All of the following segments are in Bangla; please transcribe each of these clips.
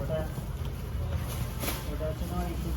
ওটা ওটা হচ্ছে না একটু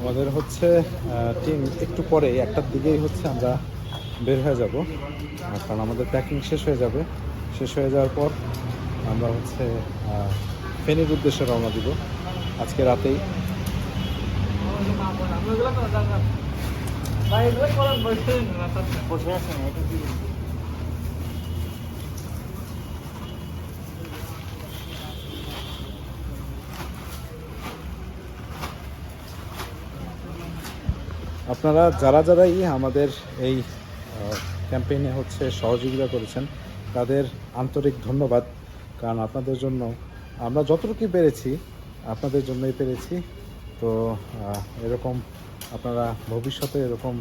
আমাদের হচ্ছে টিম একটু পরে একটার দিকেই হচ্ছে আমরা বের হয়ে যাব। কারণ আমাদের প্যাকিং শেষ হয়ে যাবে। শেষ হয়ে যাওয়ার পর আমরা হচ্ছে ফেনীর উদ্দেশ্যে রওনা দিব। আজকে রাতেই। আপনারা যারা যারাই আমাদের এই ক্যাম্পেইনে হচ্ছে সহযোগিতা করেছেন, তাদের আন্তরিক ধন্যবাদ। কারণ আপনাদের জন্য আমরা যতটুকু পেরেছি, আপনাদের জন্যই পেরেছি। তো এরকম আপনারা ভবিষ্যতে এরকম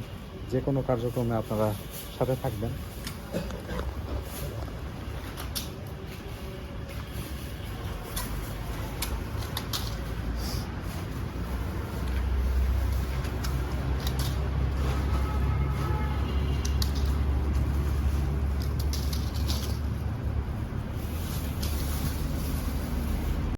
যে কোনো কার্যক্রমে আপনারা সাথে থাকবেন।